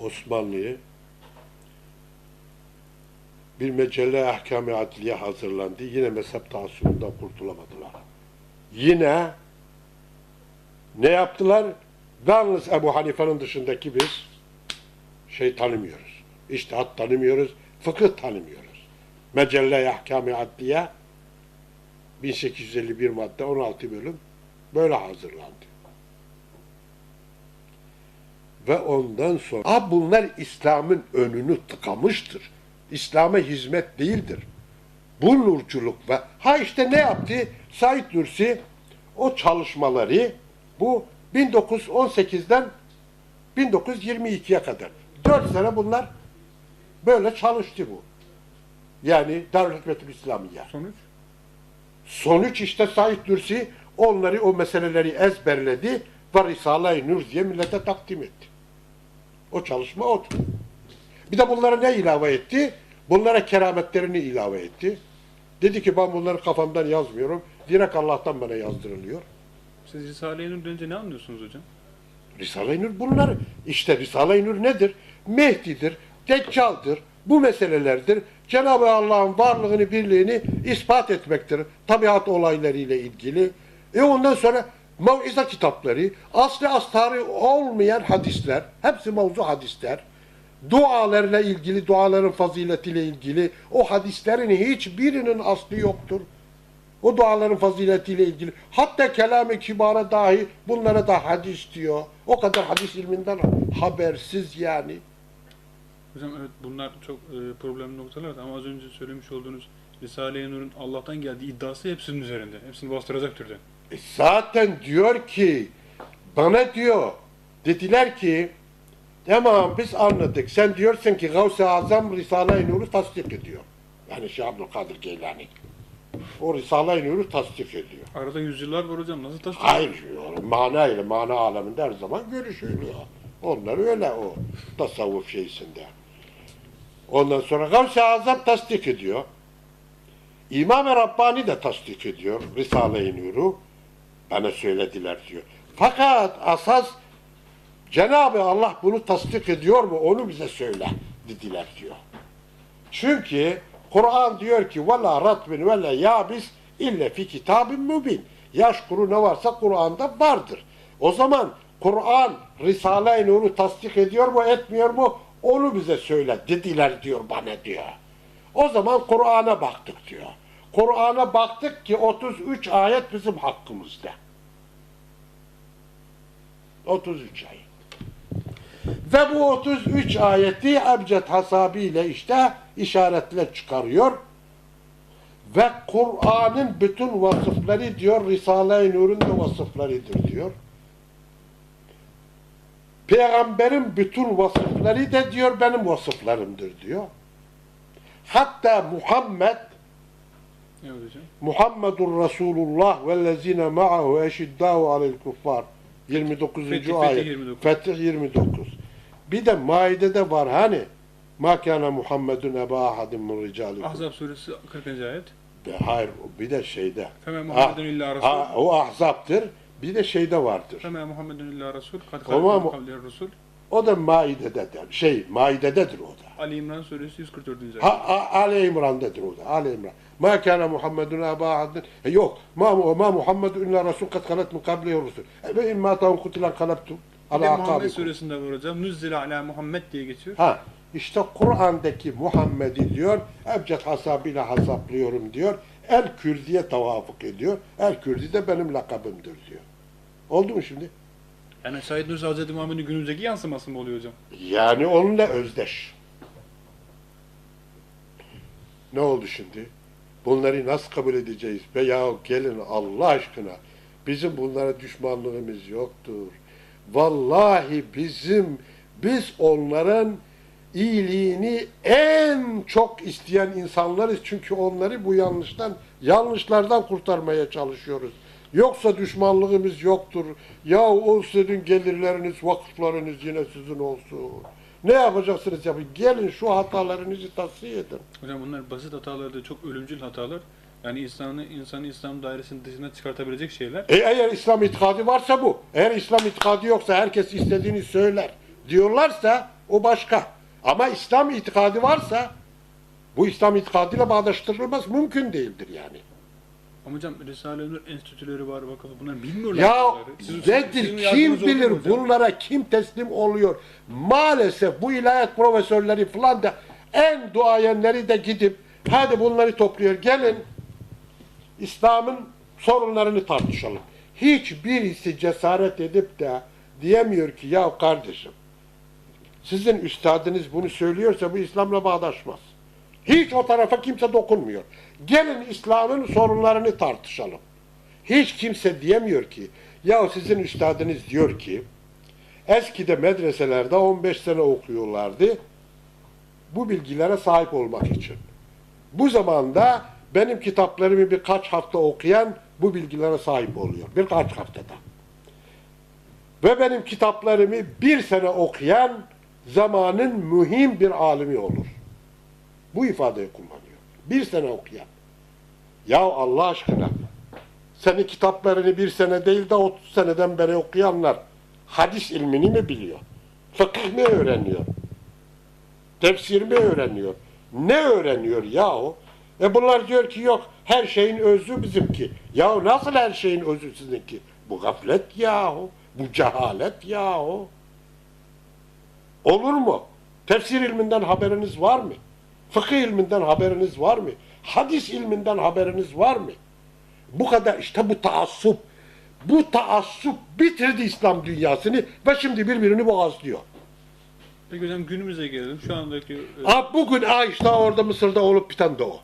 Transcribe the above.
Osmanlı'yı bir mecelle ahkam-ı adliye hazırlandı. Yine mezhep taassubundan kurtulamadılar. Yine ne yaptılar? Yalnız Ebu Hanife'nin dışındaki biz şey tanımıyoruz. İçtihat tanımıyoruz, fıkıh tanımıyoruz. Mecelle ahkam-ı adliye 1851 madde 16 bölüm böyle hazırlandı. Ve ondan sonra ha bunlar İslam'ın önünü tıkamıştır. İslam'a hizmet değildir. Bu nurculuk ve ha işte ne yaptı? Said Nursi o çalışmaları bu 1918'den 1922'ye kadar. Dört sene bunlar böyle çalıştı bu. Yani Darül Hikmetül İslamiye. Sonuç? Sonuç işte Said Nursi onları o meseleleri ezberledi ve Risale-i Nur diye millete takdim etti. O çalışma odur. Bir de bunlara ne ilave etti? Bunlara kerametlerini ilave etti. Dedi ki ben bunları kafamdan yazmıyorum. Direkt Allah'tan bana yazdırılıyor. Siz Risale-i Nur deyince ne anlıyorsunuz hocam? Risale-i Nur bunlar. İşte Risale-i Nur nedir? Mehdi'dir, Deccal'dır, bu meselelerdir. Cenab-ı Allah'ın varlığını, birliğini ispat etmektir. Tabiat olaylarıyla ilgili. E ondan sonra mev'ize kitapları, aslı astarı olmayan hadisler, hepsi mevzu hadisler. Dualarla ilgili, duaların faziletiyle ilgili o hadislerin hiçbirinin aslı yoktur. O duaların faziletiyle ilgili. Hatta kelam-ı kibara dahi bunlara da hadis diyor. O kadar hadis ilminden habersiz yani. Hocam evet bunlar çok e, problemli noktalar ama az önce söylemiş olduğunuz Risale-i Nur'un Allah'tan geldiği iddiası hepsinin üzerinde. Hepsini bastıracak türden. E zaten diyor ki bana diyor dediler ki tamam biz anladık. Sen diyorsun ki Gavs-ı Azam Risale-i Nur'u tasdik ediyor. Yani Şeyh Abdülkadir Geylani. O Risale-i Nur'u tasdik ediyor. Arada yüzyıllar var hocam. Nasıl tasdik Hayır, mana ile mana aleminde her zaman görüşülüyor. Onlar öyle o tasavvuf şeysinde. Ondan sonra Gavs-ı Azam tasdik ediyor. İmam-ı Rabbani de tasdik ediyor Risale-i Nur'u. Bana söylediler diyor. Fakat asas Cenab-ı Allah bunu tasdik ediyor mu onu bize söyle dediler diyor. Çünkü Kur'an diyor ki vela ratbin vela yabis ille fi kitabin mübin. Yaş kuru ne varsa Kur'an'da vardır. O zaman Kur'an Risale-i Nur'u tasdik ediyor mu etmiyor mu onu bize söyle dediler diyor bana diyor. O zaman Kur'an'a baktık diyor. Kur'an'a baktık ki 33 ayet bizim hakkımızda. 33 ayet. Ve bu 33 ayeti ebced hasabiyle işte işaretler çıkarıyor. Ve Kur'an'ın bütün vasıfları diyor Risale-i Nur'un da vasıflarıdır diyor. Peygamberin bütün vasıfları da diyor benim vasıflarımdır diyor. Hatta Muhammed Evet hocam. Muhammedur Resulullah vellezine ma'ahu eşiddâhu alel kuffar 29. Fetih, Fetih ayet. 29. Fetih 29. Bir de Maide'de var hani Ma kana Muhammedun eba ahadin min ricalikum. Ahzab suresi 40. ayet. De- Hayır bir de şeyde. Feme Muhammedun illa Resul. ah, o ahzaptır. Bir de şeyde vardır. Feme Muhammedun illa Resul. Kad kavlihi Resul. O da Maide'dedir. Şey Maide'dedir o da. Ali İmran suresi 144. ayet. Ha, Ali İmran'dadır o da. Ali İmran. Ma kana Muhammedun eba ahadin. E, yok. Ma, ma Muhammedun illa Resul kad kalet min kablihi rusul. E, Ve imma tahum kutilan kalabtum. Bir de Muhammed suresinde var hocam. Nüzzile ala Muhammed diye geçiyor. Ha, işte Kur'an'daki Muhammed'i diyor, ebced hasabıyla hesaplıyorum diyor. El Kürdi'ye tavafuk ediyor. El Kürdi de benim lakabımdır diyor. Oldu mu şimdi? Yani Said Nursi Hazreti Muhammed'in günümüzdeki yansıması mı oluyor hocam? Yani onunla özdeş. Ne oldu şimdi? Bunları nasıl kabul edeceğiz? Be ya gelin Allah aşkına. Bizim bunlara düşmanlığımız yoktur. Vallahi bizim, biz onların iyiliğini en çok isteyen insanlarız. Çünkü onları bu yanlıştan, yanlışlardan kurtarmaya çalışıyoruz. Yoksa düşmanlığımız yoktur. Ya o sizin gelirleriniz, vakıflarınız yine sizin olsun. Ne yapacaksınız yapın? Gelin şu hatalarınızı tasfiye edin. Hocam bunlar basit hatalar da çok ölümcül hatalar. Yani insanı, insanı İslam dairesinin dışına çıkartabilecek şeyler. E eğer İslam itikadı varsa bu. Eğer İslam itikadı yoksa herkes istediğini söyler diyorlarsa O başka. Ama İslam itikadı varsa bu İslam itikadıyla bağdaştırılmaz mümkün değildir yani. Ama hocam Risale-i Nur enstitüleri var, vakıf bunlar bilmiyorlar. Ya sizin nedir? Kim bilir bunlara kim teslim oluyor? Maalesef bu ilahiyat profesörleri falan da en duayenleri de gidip hadi bunları topluyor. Gelin İslam'ın sorunlarını tartışalım. Hiçbirisi cesaret edip de diyemiyor ki ya kardeşim sizin üstadınız bunu söylüyorsa bu İslam'la bağdaşmaz. Hiç o tarafa kimse dokunmuyor. Gelin İslam'ın sorunlarını tartışalım. Hiç kimse diyemiyor ki ya sizin üstadınız diyor ki eskide medreselerde 15 sene okuyorlardı bu bilgilere sahip olmak için. Bu zamanda benim kitaplarımı birkaç hafta okuyan bu bilgilere sahip oluyor. Birkaç haftada. Ve benim kitaplarımı bir sene okuyan zamanın mühim bir alimi olur. Bu ifadeyi kullanıyor. Bir sene okuyan. Ya Allah aşkına senin kitaplarını bir sene değil de 30 seneden beri okuyanlar hadis ilmini mi biliyor? Fıkıh mı öğreniyor? Tefsir mi öğreniyor? Ne öğreniyor yahu? E bunlar diyor ki yok her şeyin özü bizimki. Ya nasıl her şeyin özü sizinki? Bu gaflet yahu. Bu cehalet yahu. Olur mu? Tefsir ilminden haberiniz var mı? Fıkıh ilminden haberiniz var mı? Hadis ilminden haberiniz var mı? Bu kadar işte bu taassup. Bu taassup bitirdi İslam dünyasını ve şimdi birbirini boğazlıyor. Peki hocam günümüze gelelim. Şu andaki e, Ha, bugün ha işte orada Mısır'da olup biten de o.